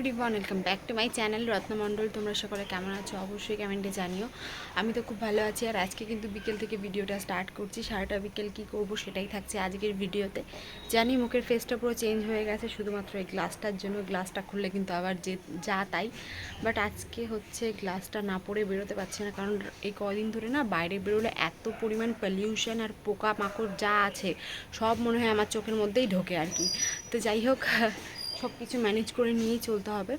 Everyone welcome back to my channel Ratnamondal তোমরা সকলে কেমন আছো? অবশ্যই কমেন্টে জানিও। আমি তো খুব ভালো আছি, আর আজকে কিন্তু বিকেল থেকে ভিডিওটা স্টার্ট করছি। সারাটা বিকেল কি করব সেটাই থাকছে আজকের ভিডিওতে। জানি মুখের ফেসটা পুরো চেঞ্জ হয়ে গেছে, শুধুমাত্র এই গ্লাসটার জন্য। গ্লাসটা খুললে কিন্তু আবার যে, যা তাই। বাট আজকে হচ্ছে গ্লাসটা না পরে বেরোতে পারছি না, কারণ এই কদিন ধরে না বাইরে বেরোলে এত পরিমাণ পলিউশন আর পোকা মাকড় যা আছে, সব মনে হয় আমার চোখের মধ্যেই ঢোকে আর কি। তো যাই হোক সব কিছু ম্যানেজ করে নিয়েই চলতে হবে।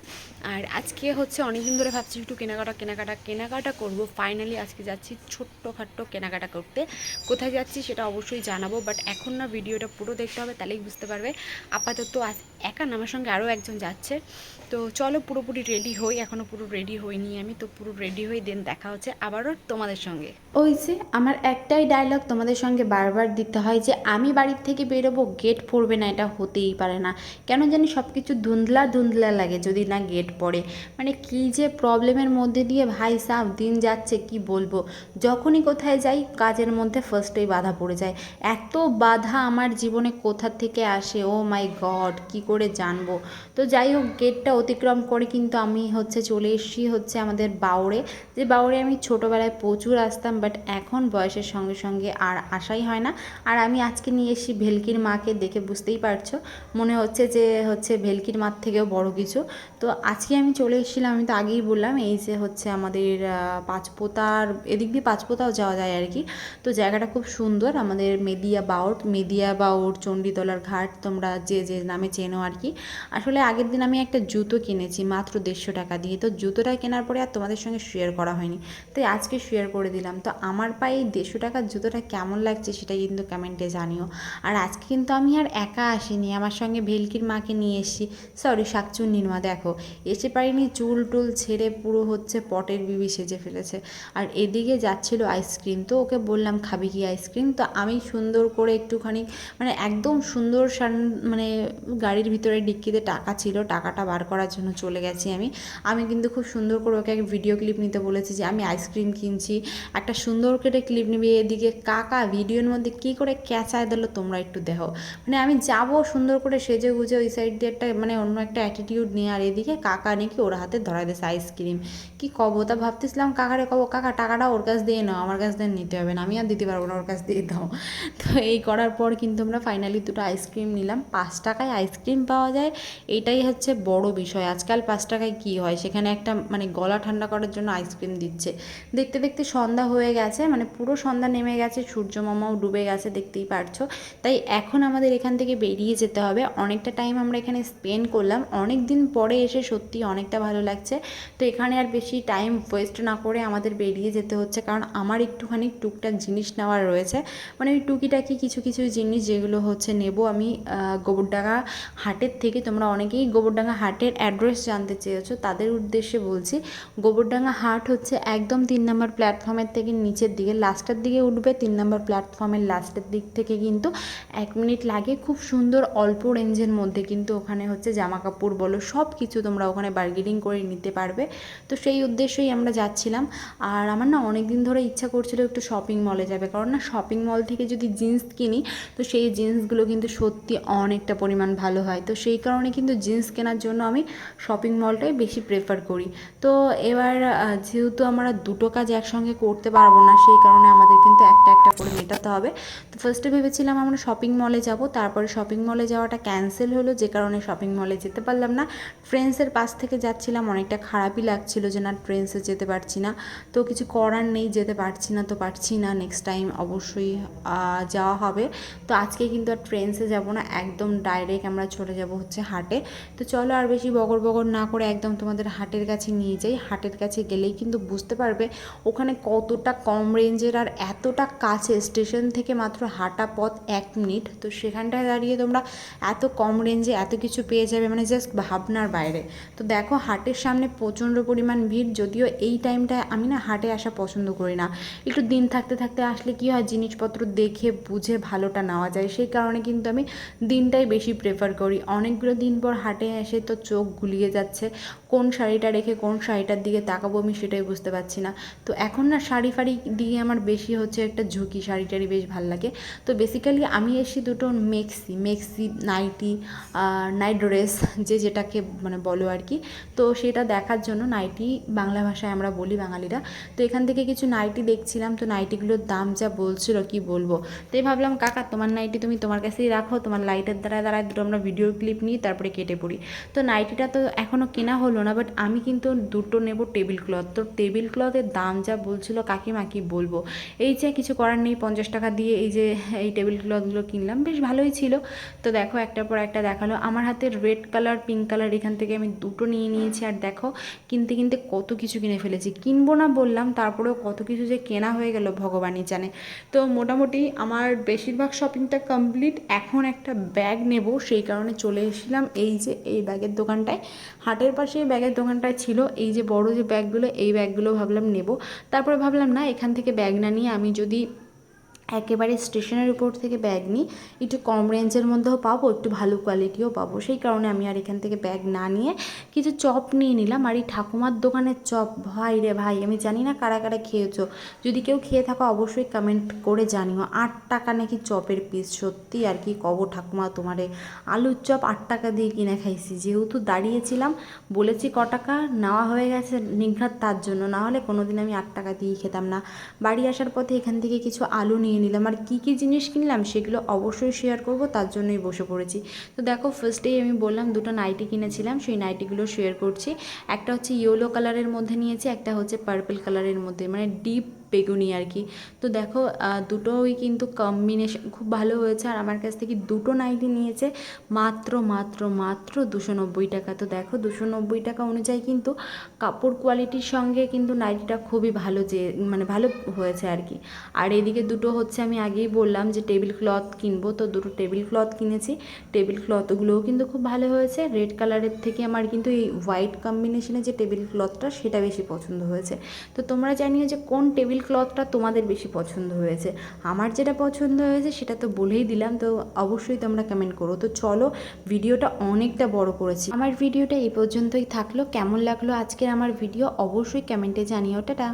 আর আজকে হচ্ছে অনেকদিন ধরে ভাবছি একটু কেনাকাটা কেনাকাটা কেনাকাটা করব। ফাইনালি আজকে যাচ্ছি ছোট্টখাট্ট কেনাকাটা করতে। কোথায় যাচ্ছি সেটা অবশ্যই জানাব বাট এখন না ভিডিওটা পুরো দেখতে হবে, তাহলেই বুঝতে পারবে। আপাতত আজ একা আমার সঙ্গে আরও একজন যাচ্ছে। তো চলো পুরোপুরি রেডি হই এখনও পুরো রেডি হইনি আমি, তো পুরো রেডি হই দেন দেখা হচ্ছে আবারও তোমাদের সঙ্গে। ওই যে আমার একটাই ডায়লগ তোমাদের সঙ্গে বারবার দিতে হয় যে, আমি বাড়ির থেকে বেরোবো গেট পড়বে না, এটা হতেই পারে না। কেন জানি সব কিছু ধুন্দলা ধুন্দলা লাগে যদি না গেট পড়ে। মানে কি যে প্রবলেমের মধ্যে দিয়ে, ভাই সাহ দিন যাচ্ছে, কি বলব? যখনই কোথায় যাই, কাজের মধ্যে ফার্স্টেই বাধা পড়ে যায়। এত বাধা আমার জীবনে কোথা থেকে আসে? ও মাই গড কি করে জানব? তো যাই হোক গেটটা অতিক্রম করে কিন্তু আমি হচ্ছে চলে এসেছি হচ্ছে আমাদের বাউরে যে বাউরে আমি ছোটোবেলায় প্রচুর আসতাম বাট এখন বয়সের সঙ্গে সঙ্গে আর আসাই হয় না। আর আমি আজকে নিয়ে এসেছি ভেলকির মাকে, দেখে বুঝতেই পারছ। মনে হচ্ছে যে হচ্ছে ভেলকির মার থেকেও বড় কিছু। তো আজকে আমি চলে এসেছিলাম, আমি তো আগেই বললাম, এই যে হচ্ছে আমাদের পাঁচপোতার, এদিক দিয়ে পাঁচপোতাও যাওয়া যায় আর কি। তো জায়গাটা খুব সুন্দর, আমাদের মেদিয়া বাউট মেদিয়া বাউট, চণ্ডীতলার ঘাট, তোমরা যে যে নামে চেনো আর কি। আসলে আগের দিন আমি একটা জুতো কিনেছি, মাত্র দেড়শো টাকা দিয়ে। তো জুতোটা কেনার পরে আর তোমাদের সঙ্গে শেয়ার করা হয়নি। তাই আজকে শেয়ার করে দিলাম। তো আমার পায়ে দেড়শো টাকার জুতোটা কেমন লাগছে সেটা কিন্তু কমেন্টে জানিও। আর আজকে কিন্তু আমি আর একা আসিনি, আমার সঙ্গে ভেলকির মাকে নিয়ে এসেছি সরি শাকচুন্নির মা দেখো। এসে পারিনি চুল টুল ছেড়ে পুরো হচ্ছে পটের বিবি সেজে ফেলেছে। আর এদিকে যাচ্ছিল আইসক্রিম, তো ওকে বললাম, খাবি কি আইসক্রিম? তো আমি সুন্দর করে একটুখানি মানে একদম সুন্দর সান- মানে গাড়ির ভিতরে ডিক্কিতে টাকা ছিল, টাকাটা বার করার জন্য চলে গেছি আমি। আমি কিন্তু খুব সুন্দর করে ওকে এক ভিডিও ক্লিপ নিতে বলেছি যে, আমি আইসক্রিম কিনছি। একটা সুন্দর করে ক্লিপ নিবি, এদিকে কাকা ভিডিওর মধ্যে কী করে ক্যাচায় দিল তোমরা একটু দেখো। মানে আমি যাব সুন্দর করে সেজে গুজে ওই সাইড দিয়ে একটা মানে অন্য একটা অ্যাটিটিউড নিয়ে আর এদিকে কাকা নাকি ওর হাতে ধরাই দিয়েছে আইসক্রিম কি কব, তা ভাবতেছিলাম কাকারে কব, কাকা, টাকাটা ওর কাছ দিয়ে নাও, আমার কাছ দিয়ে নিতে হবে না, আমি আর দিতে পারব না, ওর কাছ দিয়ে দাও। তো এই করার পর কিন্তু আমরা ফাইনালি দুটো আইসক্রিম নিলাম। পাঁচ টাকায় আইসক্রিম পাওয়া যায়। এটাই হচ্ছে বড় বিষয়। আজকাল পাঁচ টাকায় কি হয়? সেখানে একটা মানে গলা ঠান্ডা করার জন্য আইসক্রিম দিচ্ছে। দেখতে দেখতে সন্ধ্যা হয়ে গেছে মানে পুরো সন্ধ্যা নেমে গেছে, সূর্য মামাও ডুবে গেছে, দেখতেই পারছ। তাই এখন আমাদের এখান থেকে বেরিয়ে যেতে হবে। অনেকটা টাইম আমরা এখানে স্পেন্ড করলাম। অনেক দিন পরে এসে সত্যি অনেকটা ভালো লাগছে। তো এখানে আর বেশি টাইম ওয়েস্ট না করে আমাদের বেরিয়ে যেতে হচ্ছে। কারণ আমার একটুখানি টুকটাক জিনিস নেওয়ার রয়েছে। মানে ওই টুকিটাকি কিছু কিছু জিনিস যেগুলো হচ্ছে নেব আমি গোবরডাঙ্গা হাটের থেকে। তোমরা অনেকেই গোবরডাঙ্গা হাটের অ্যাড্রেস জানতে চেয়েছো, তাদের উদ্দেশ্যে বলছি, গোবরডাঙ্গা হাট হচ্ছে একদম তিন নম্বর প্ল্যাটফর্মের থেকে নিচের দিকে। লাস্টের দিকে উঠবে তিন নম্বর প্ল্যাটফর্মের লাস্টের দিক থেকে কিন্তু এক মিনিট লাগে। খুব সুন্দর অল্প রেঞ্জের মধ্যে কিন্তু ওখানে হচ্ছে জামা কাপড় বলো সব কিছু তোমরা ওখানে বার্গেনিং করে নিতে পারবে। তো সেই উদ্দেশ্যেই আমরা যাচ্ছিলাম। আর আমার না অনেক দিন ধরে ইচ্ছা করছিল একটু শপিং মলে যাবে। কারণ না শপিং মল থেকে যদি জিন্স কিনি, তো সেই জিন্সগুলো কিন্তু সত্যি অনেকটা পরিমাণ ভালো হয়। তো সেই কারণে কিন্তু জিন্স কেনার জন্য আমি শপিং মলটাই বেশি প্রেফার করি। তো এবার যেহেতু আমরা দুটো কাজ একসঙ্গে করতে পারব না, সেই কারণে আমাদের কিন্তু একটা একটা করে মেটাতে হবে। তো ফার্স্টে ভেবেছিলাম আমরা শপিং মলে যাব, তারপরে শপিং মলে যাওয়াটা ক্যান্সেল হলো, যে কারণে শপিং মলে যেতে পারলাম না। ফ্রেন্ডসের পাশ থেকে যাচ্ছিলাম, অনেকটা খারাপই লাগছিল যে, না ট্রেন্সে যেতে পারছি না। তো কিছু করার নেই, যেতে পারছি না, তো পারছি না। নেক্সট টাইম অবশ্যই যাওয়া হবে। তো আজকে কিন্তু আর ট্রেন্সে যাব না, একদম ডাইরেক্ট আমরা চলে যাব হচ্ছে হাটে। তো চলো আর বেশি বগর বগর না করে একদম তোমাদের হাটের কাছে নিয়ে যাই। হাটের কাছে গেলেই কিন্তু বুঝতে পারবে ওখানে কতটা কম রেঞ্জের আর এতটা কাছে। স্টেশন থেকে মাত্র হাঁটা পথ এক মিনিট। তো সেখানটায় দাঁড়িয়ে তোমরা এত কম রেঞ্জে এত কিছু পেয়ে যাবে মানে জাস্ট ভাবনার বাইরে। তো দেখো, হাটের সামনে প্রচণ্ড পরিমাণ ভিড়, যদিও এই টাইমটায় আমি না হাটে আসা পছন্দ করি না। একটু দিন থাকতে থাকতে আসলে কি হয়, জিনিসপত্র দেখে বুঝে ভালোটা নেওয়া যায়। সেই কারণে কিন্তু আমি দিনটাই বেশি প্রেফার করি। অনেকগুলো দিন পর হাটে এসে তো চোখ গুলিয়ে যাচ্ছে। কোন শাড়িটা রেখে কোন শাড়িটার দিকে তাকাবো আমি সেটাই বুঝতে পারছি না। তো এখন না শাড়ি ফাড়ি দিয়ে আমার বেশি হচ্ছে একটা ঝুঁকি শাড়ি টাড়ি বেশ ভালো লাগে। তো বেসিক্যালি আমি এসি দুটো maxi maxi nightie night dress যে যেটাকে মানে বলো আর কি। তো সেটা দেখার জন্য নাইটি বাংলা ভাষায় আমরা বলি বাঙালিরা। তো এখান থেকে কিছু নাইটি দেখছিলাম, তো নাইটিগুলোর দাম যা বলছিল কি বলব। তাই ভাবলাম, কাকা, তোমার নাইটি তুমি তোমার কাছেই রাখো, তোমার লাইটের দ্বারা দ্বারা দুটো আমরা ভিডিও ক্লিপ নিই, তারপরে কেটে পড়ি। তো নাইটিটা তো এখনও কেনা হলো না বাট আমি কিন্তু দুটো নেব টেবিল ক্লথ। তো টেবিল ক্লথের দাম যা বলছিল, কাকিমা, কি বলব? এই যে কিছু করার নেই, পঞ্চাশ টাকা দিয়ে এই যে এই টেবিল ক্লথগুলো কিনলাম, বেশ ভালোই ছিল। তো দেখো, একটার পর একটা দেখাল। আমার হাতে রেড কালার পিঙ্ক কালার এখান থেকে আমি দুটো নিয়ে নিয়েছি। আর দেখো, কিনতে কিনতে কত কিছু কিনে ফেলেছি। কিনবো না বললাম, তারপরেও কত কিছু যে কেনা হয়ে গেল ভগবানই জানে। তো মোটামুটি আমার বেশিরভাগ শপিংটা কমপ্লিট এখন একটা ব্যাগ নেব, সেই কারণে চলে এসেছিলাম এই যে এই ব্যাগের দোকানটায়। হাটের পাশে এই ব্যাগের দোকানটায় ছিল, এই যে বড় যে ব্যাগগুলো, এই ব্যাগগুলো ভাবলাম নেব। তারপরে ভাবলাম, না, এখান থেকে ব্যাগ না নিয়ে আমি যদি একেবারে স্টেশনের উপর থেকে ব্যাগ নিই। একটু কম রেঞ্জের মধ্যেও পাবো, একটু ভালো কোয়ালিটিও পাবো। সেই কারণে আমি আর এখান থেকে ব্যাগ না নিয়ে কিছু চপ নিয়ে নিলাম। আর এই ঠাকুমার দোকানের চপ, ভাই রে ভাই, আমি জানি না কারা কারা খেয়েছো। যদি কেউ খেয়ে থাকো, অবশ্যই কমেন্ট করে জানিও। আট টাকা নাকি চপের পিস সত্যি আর কি কব ঠাকুমা তোমারে। আলুর চপ আট টাকা দিয়ে কিনে খাইছি। যেহেতু দাঁড়িয়েছিলাম, বলেছি ক টাকা, নেওয়া হয়ে গেছে নিঘাত তার জন্য। না হলে কোনো দিন আমি আট টাকা দিয়ে খেতাম না। বাড়ি আসার পথে এখান থেকে কিছু আলু নিয়ে নিলাম আর কী কী জিনিস কিনলাম সেগুলো অবশ্যই শেয়ার করব, তার জন্যই বসে পড়েছি। তো দেখো ফার্স্টেই আমি বললাম দুটো নাইটি কিনেছিলাম, সেই নাইটিগুলো শেয়ার করছি। একটা হচ্ছে ইয়েলো কালারের মধ্যে নিয়েছি, একটা হচ্ছে পার্পল কালারের মধ্যে। মানে ডিপ বেগুনি আর কি। তো দেখো দুটোই কিন্তু কম্বিনেশন খুব ভালো হয়েছে। আর আমার কাছ থেকে দুটো নাইটি নিয়েছে। মাত্র মাত্র মাত্র দুশো নব্বই টাকা। তো দেখো, দুশো নব্বই টাকা অনুযায়ী কিন্তু কাপড় কোয়ালিটির সঙ্গে কিন্তু নাইটিটা খুবই ভালো যে মানে ভালো হয়েছে আর কি। আর এদিকে দুটো হচ্ছে আমি আগেই বললাম যে টেবিল ক্লথ কিনবো। তো দুটো টেবিল ক্লথ কিনেছি। টেবিল ক্লথগুলোও কিন্তু খুব ভালো হয়েছে। রেড কালারের থেকে আমার কিন্তু এই হোয়াইট কম্বিনেশনে যে টেবিল ক্লথটা সেটা বেশি পছন্দ হয়েছে। তো তোমরা জানিও যে কোন টেবিল ক্লথটা তোমাদের বেশি পছন্দ হয়েছে। আমার যেটা পছন্দ হয়েছে সেটা তো বলেই দিলাম, তো অবশ্যই তোমরা কমেন্ট করো। তো চলো, ভিডিওটা অনেকটা বড় করেছি। আমার ভিডিওটা এই পর্যন্তই থাকল। কেমন লাগল আজকের আমার ভিডিও অবশ্যই কমেন্টে জানিও। টাটা!